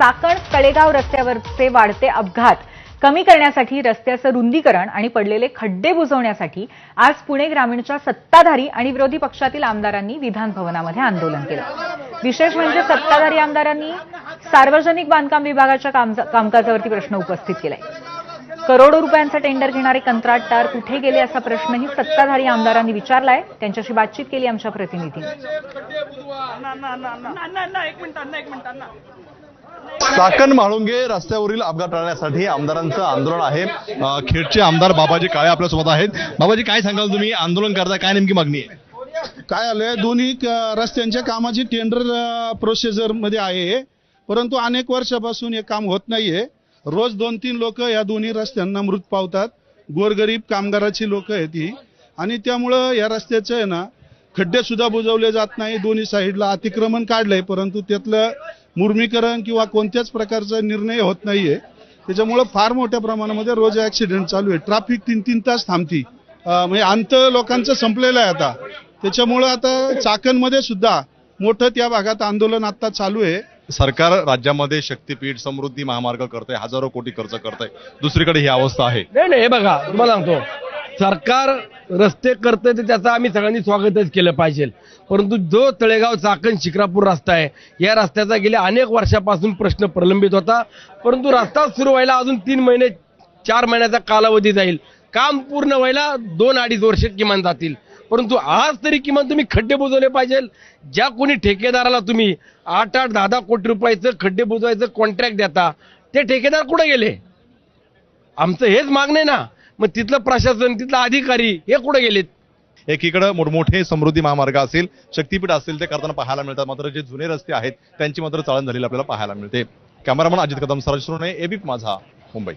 चाकण तळेगाव रस्त्यावरचे वाढते अपघात कमी करण्यासाठी रस्त्याचं रुंदीकरण आणि पडलेले खड्डे बुजवण्यासाठी आज पुणे ग्रामीणच्या सत्ताधारी आणि विरोधी पक्षातील आमदारांनी विधान भवनामध्ये आंदोलन केलं. विशेष म्हणजे सत्ताधारी आमदारांनी सार्वजनिक बांधकाम विभागाच्या कामकाजावरती प्रश्न उपस्थित केलाय. करोडो रुपयांचा टेंडर घेणारे कंत्राटदार कुठे गेले असा प्रश्नही सत्ताधारी आमदारांनी विचारलाय. त्यांच्याशी बातचीत केली आमच्या प्रतिनिधीने. चाकण म्हाळुंगे रस्त्यावरील अपघात टाळण्यासाठी आमदारांचं आंदोलन आहे. खेडचे आमदार बाबाजी काळे आपल्यासोबत आहेत. बाबाजी काय सांगाल तुम्ही? आंदोलन करताय काय नेमकी मागणी आहे? काय आलंय दोन्ही रस्त्यांच्या कामाची टेंडर प्रोसिजरमध्ये आहे परंतु अनेक वर्षापासून हे काम होत नाहीये. रोज दोन तीन लोक या दोन्ही रस्त्यांना मृत पावतात. गोरगरीब कामगाराची लोक आहेत ही. आणि त्यामुळं या रस्त्याचं आहे ना खड्डे सुद्धा बुजवले जात नाही. दोन्ही साईडला अतिक्रमण काढलंय. परंतु त्यातलं मुर्मीकरण किंवा कोणत्याच प्रकारचा निर्णय होत नाहीये. त्याच्यामुळं फार मोठ्या प्रमाणामध्ये रोज ऍक्सिडेंट चालू आहे. ट्रॅफिक तीन तीन तास थांबती. म्हणजे अंत लोकांचं संपलेलं आहे आता. त्याच्यामुळं आता चाकणमध्ये सुद्धा मोठं त्या भागात आंदोलन आता चालू आहे. सरकार राज्यामध्ये शक्तीपीठ समृद्धी महामार्ग करतंय हजारो कोटी खर्च करतंय. दुसरीकडे ही अवस्था आहे. नाही नाही हे बघा तुम्हाला सांगतो. सरकार रस्ते करतंय तर त्याचं आम्ही सगळ्यांनी स्वागतच केलं पाहिजे. परंतु जो तळेगाव चाकण शिक्रापूर रस्ता आहे या रस्त्याचा गेल्या अनेक वर्षापासून प्रश्न प्रलंबित होता. परंतु रस्ता सुरू व्हायला अजून तीन महिने चार महिन्याचा कालावधी जाईल. काम पूर्ण व्हायला दोन अडीच वर्ष किमान जातील. परंतु आज तरी किमान तुम्ही खड्डे बुजवले पाहिजे ज्या कोणी ठेकेदाराला तुम्ही आठ आठ दहा दहा कोटी रुपयाचं खड्डे बुजवायचं कॉन्ट्रॅक्ट देता ते ठेकेदार कुठे गेले? आमचं हेच मागणं आहे ना. मग तिथलं प्रशासन तिथलं अधिकारी हे कुठे गेलेत? एकीकडे मोठमोठे समृद्धी महामार्ग असेल शक्तीपीठ असेल ते करताना पाहायला मिळतात. मात्र जे जुने रस्ते आहेत त्यांची मात्र चाळण झालेली आपल्याला पाहायला मिळते. कॅमेरामन अजित कदम सरज एबीप माझा मुंबई.